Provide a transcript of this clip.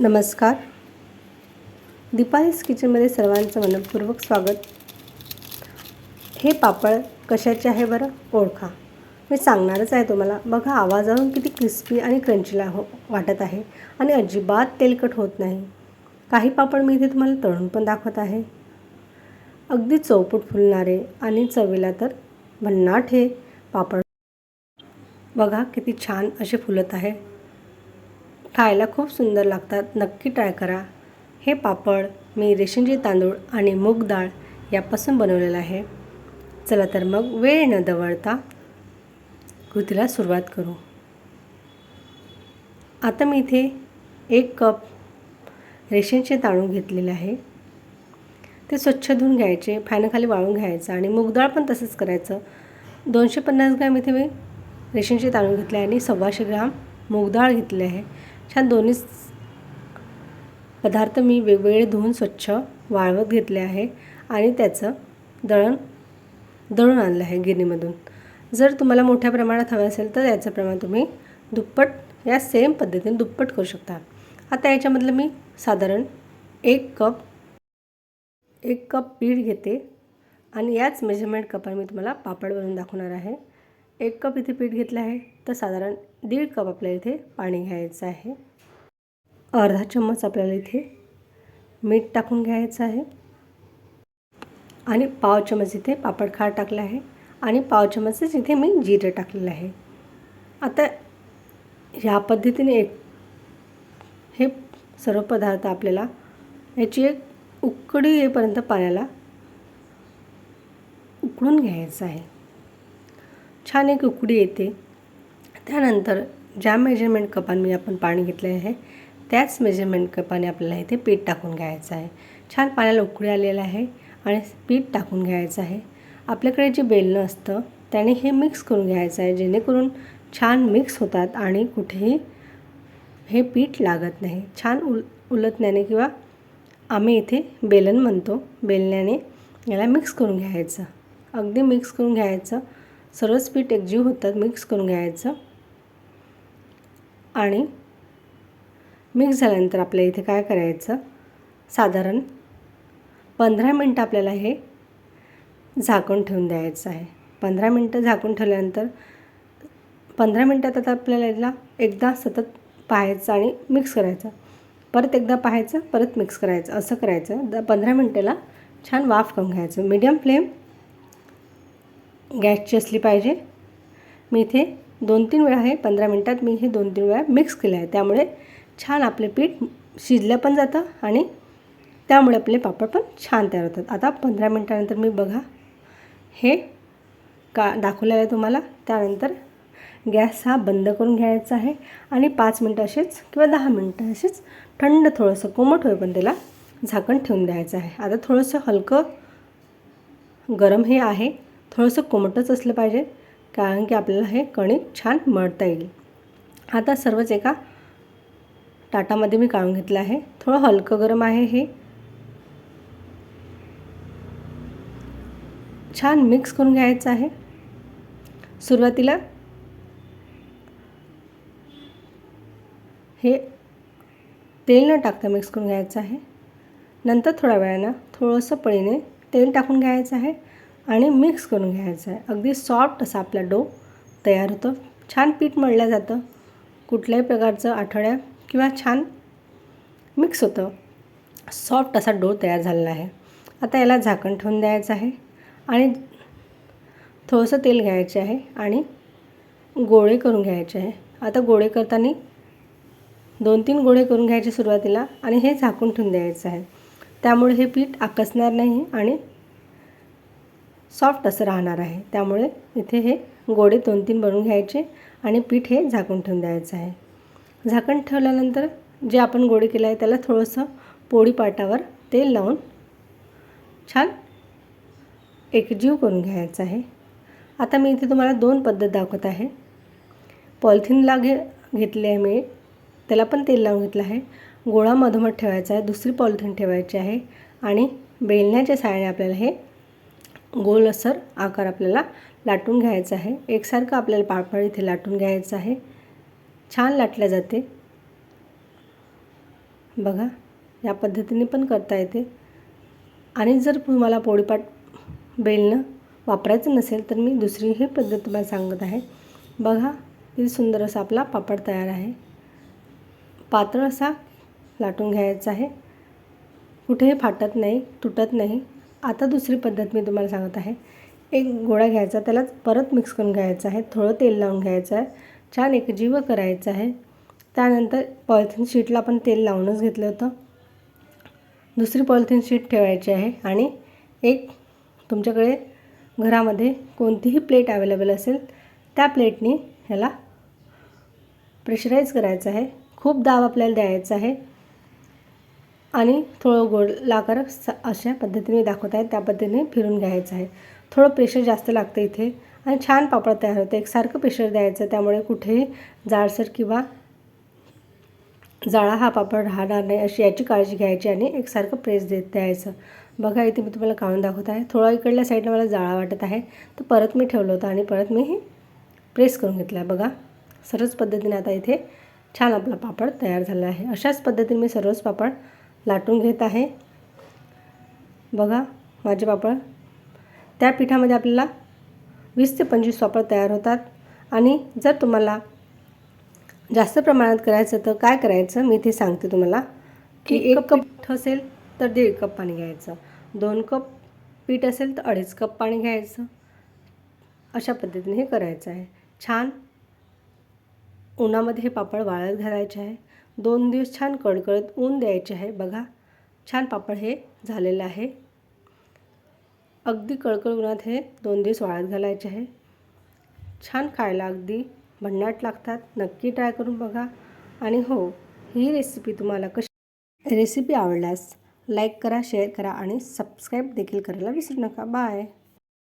नमस्कार. दीपालीस किचनमध्ये सर्वांचं मनपूर्वक स्वागत. हे पापड कशाचे आहे बरं? ओळखा. मी सांगणारच आहे तुम्हाला. बघा आवाजावरून किती क्रिस्पी आणि क्रंचीला हो वाटत आहे आणि अजिबात तेलकट होत नाही. काही पापड मी इथे तुम्हाला तळून पण दाखवत आहे. अगदी चौपट फुलणारे आणि चवीला तर भन्नाट हे पापड. बघा किती छान असे फुलत आहे. खायला खूप सुंदर लागतात. नक्की ट्राय करा. हे पापड मी रेशनचे तांदूळ आणि मूग डाळ यापासून बनवलेलं आहे. चला तर मग वेळ न दवळता कृतीला सुरुवात करू. आता मी इथे एक कप रेशनचे तांदूळ घेतलेले आहे. ते स्वच्छ धुवून घ्यायचे फॅनाखाली वाळून घ्यायचं आणि मूगडाळ पण तसंच करायचं. दोनशे पन्नास ग्रॅम इथे मी रेशनचे तांदूळ घेतले आणि सव्वाशे ग्राम मूगडाळ घेतले आहे. छान दोन्ही पदार्थ मी वेगवेगळे धुवून स्वच्छ वाळवत घेतले आहे आणि त्याचं दळण दळून आणलं आहे गिरणीमधून. जर तुम्हाला मोठ्या प्रमाणात हवं असेल तर याचं प्रमाण तुम्ही दुप्पट या सेम पद्धतीने दुप्पट करू शकता. आता याच्यामधलं मी साधारण एक कप एक कप पीठ घेते आणि याच मेजरमेंट कपाने मी तुम्हाला पापड बनवून दाखवणार आहे. एक कप इथे पीठ घेतलं आहे. तर साधारण दीड कप आपल्याला इथे पाणी घ्यायचं आहे. अर्धा चम्मच आपल्याला इथे मीठ टाकून घ्यायचं आहे. आणि पाव चम्मच इथे पापड खार टाकला आहे. आणि पाव चम्मचच इथे मी जिरं टाकलेलं आहे. आता ह्या पद्धतीने एक हे सर्व पदार्थ आपल्याला याची एक उकडी येईपर्यंत पाण्याला उकळून घ्यायचं आहे. छान एक उकडी येते. त्यानंतर ज्या मेजरमेंट कपाने मी आपण पाणी घेतले आहे त्याच मेजरमेंट कपाने आपल्याला इथे पीठ टाकून घ्यायचं आहे. छान पाण्याला उकळी आलेलं आहे आणि पीठ टाकून घ्यायचं आहे. आपल्याकडे जे बेलणं असतं त्याने हे मिक्स करून घ्यायचं आहे जेणेकरून छान मिक्स होतात आणि कुठेही हे पीठ लागत नाही. छान उल उलटण्याने किंवा आम्ही इथे बेलन म्हणतो बेलण्याने याला मिक्स करून घ्यायचं. अगदी मिक्स करून घ्यायचं. सर्वच पीठ एकजीव होतात मिक्स करून घ्यायचं. आणि मिक्स झाल्यानंतर आपल्या इथे काय करायचं? साधारण पंधरा मिनटं आपल्याला हे झाकून ठेवून द्यायचं आहे. पंधरा मिनटं झाकून ठेवल्यानंतर पंधरा मिनटात आता आपल्याला याला एकदा सतत पाहायचं आणि मिक्स करायचं. परत एकदा पाहायचं परत मिक्स करायचं असं करायचं. द पंधरा मिनटाला छान वाफ करून घ्यायचं. मीडियम फ्लेम गॅसची असली पाहिजे. मी इथे दोन तीन वेळा आहे पंधरा मिनटात मी हे दोन तीन वेळा मिक्स केलं आहे. त्यामुळे छान आपले पीठ शिजलं पण जातं आणि त्यामुळे आपले पापड पण छान तयार होतात. आता पंधरा मिनटानंतर मी बघा. हे का दाखवलेलं आहे तुम्हाला. त्यानंतर गॅस हा बंद करून घ्यायचा आहे आणि पाच मिनटं असेच किंवा दहा मिनटं असेच थंड थोडंसं कोमट होईपर्यंत त्याला झाकण ठेवून द्यायचं आहे. आता थोडंसं हलकं गरम हे आहे. थोडंसं कोमटच असलं पाहिजे कारण की आपल्याला हे कणिक छान मळता येईल. आता सर्वच एका ताटामध्ये मी काढून घेतलं आहे. थोडं हलकं गरम आहे हे. छान मिक्स करून घ्यायचं आहे. सुरुवातीला हे तेल न टाकता मिक्स करून घ्यायचं आहे. नंतर थोड्या वेळानं थोडंसं पळीने तेल टाकून घ्यायचं आहे. आणि मिक्स करून घ्यायचं आहे. अगदी सॉफ्ट असा आपला डो तयार होतो. छान पीठ मळलं जातं. कुठल्याही प्रकारचं आठवड्या किंवा छान मिक्स होतं. सॉफ्ट असा डो तयार झालेला आहे. आता याला झाकण ठेवून द्यायचं आहे आणि थोडंसं तेल घ्यायचे आहे आणि गोळे करून घ्यायचे आहे. आता गोळे करताना दोन तीन गोळे करून घ्यायचे सुरुवातीला आणि हे झाकून ठेवून द्यायचं आहे. त्यामुळे हे पीठ आकसणार नाही आणि सॉफ्ट असं राहणार आहे. त्यामुळे इथे हे गोडे दोन तीन बनवून घ्यायचे आणि पीठ हे झाकून ठेवून द्यायचं आहे. झाकण ठेवल्यानंतर जे आपण गोळे केलं आहे त्याला थोडंसं पोळी पाटावर तेल लावून छान एकजीव करून घ्यायचं आहे. आता मी इथे तुम्हाला दोन पद्धत दाखवत आहे. पॉलिथिनला घे घेतले आहे मी. त्याला पण तेल लावून घेतलं आहे. गोळा मधोमध ठेवायचा आहे. दुसरी पॉलिथिन ठेवायची आहे. आणि बेलण्याच्या साहाय्याने आपल्याला हे गोल असर आकार आपल्याला लाटून घ्यायचा आहे. एकसारखं आपल्याला पापड इथे लाटून घ्यायचं आहे. छान लाटल्या जाते. बघा या पद्धतीने पण करता येते. आणि जर तुम्हाला पोळीपाट बेलणं वापरायचं नसेल तर मी दुसरी ही पद्धत तुम्हाला सांगत आहे. बघा किती सुंदर असा आपला पापड तयार आहे. पातळ असा लाटून घ्यायचा आहे. कुठेही फाटत नाही तुटत नाही. आता दुसरी पद्धत मी तुम्हाला सांगत आहे. एक गोळा घ्यायचा त्याला परत मिक्स करून घ्यायचा आहे. थोडं तेल लावून घ्यायचं आहे. छान एक जीव करायचं आहे. त्यानंतर पॉलिथिन शीटला आपण तेल लावूनच घेतलं होतं. दुसरी पॉलिथिन शीट ठेवायची आहे आणि एक तुमच्याकडे घरामध्ये कोणतीही प्लेट अवेलेबल असेल त्या प्लेटनी ह्याला प्रेशराईज करायचं आहे. खूप दाब आपल्याला द्यायचा आहे. आणि थोडं गोड लाकर स अशा पद्धतीने मी दाखवत आहे त्या पद्धतीने फिरून घ्यायचं आहे. थोडं प्रेशर जास्त लागतं इथे. आणि छान पापड तयार होतं. एकसारखं प्रेशर द्यायचं. त्यामुळे कुठेही जाडसर किंवा जाळा हा पापड राहणार नाही अशी याची काळजी घ्यायची आणि एकसारखं प्रेस देत द्यायचं. बघा इथे मी तुम्हाला काढून दाखवत आहे. थोडा इकडल्या साईडनं मला जाळा वाटत आहे. तर परत मी ठेवलं होतं आणि परत मी प्रेस करून घेतला आहे. बघा सर्वच पद्धतीने आता इथे छान आपला पापड तयार झाला आहे. अशाच पद्धतीने मी सर्वच पापड लाटून घेत आहे. बघा माझे पापड. त्या पिठामध्ये आपल्याला वीस ते पंचवीस पापड तयार होतात. आणि जर तुम्हाला जास्त प्रमाणात करायचं तर काय करायचं मी ते सांगते तुम्हाला. की एक कप पीठ असेल तर दीड कप पाणी घ्यायचं. दोन कप पीठ असेल तर अडीच कप पाणी घ्यायचं. अशा पद्धतीने हे करायचं आहे. छान उन्हामध्ये हे पापड वाळत घालायचे आहे. दोन दिवस छान कडकडत ऊन द्यायचे आहे. बघा छान पापड हे झालेलं आहे. अगदी कळकळ उन्हात हे दोन दिवस वाळत घालायचे आहे. छान खायला अगदी भन्नाट लागतात. नक्की ट्राय करून बघा. आणि हो ही रेसिपी तुम्हाला कशी रेसिपी आवडल्यास लाईक करा शेअर करा आणि सबस्क्राईब देखील करायला विसरू नका. बाय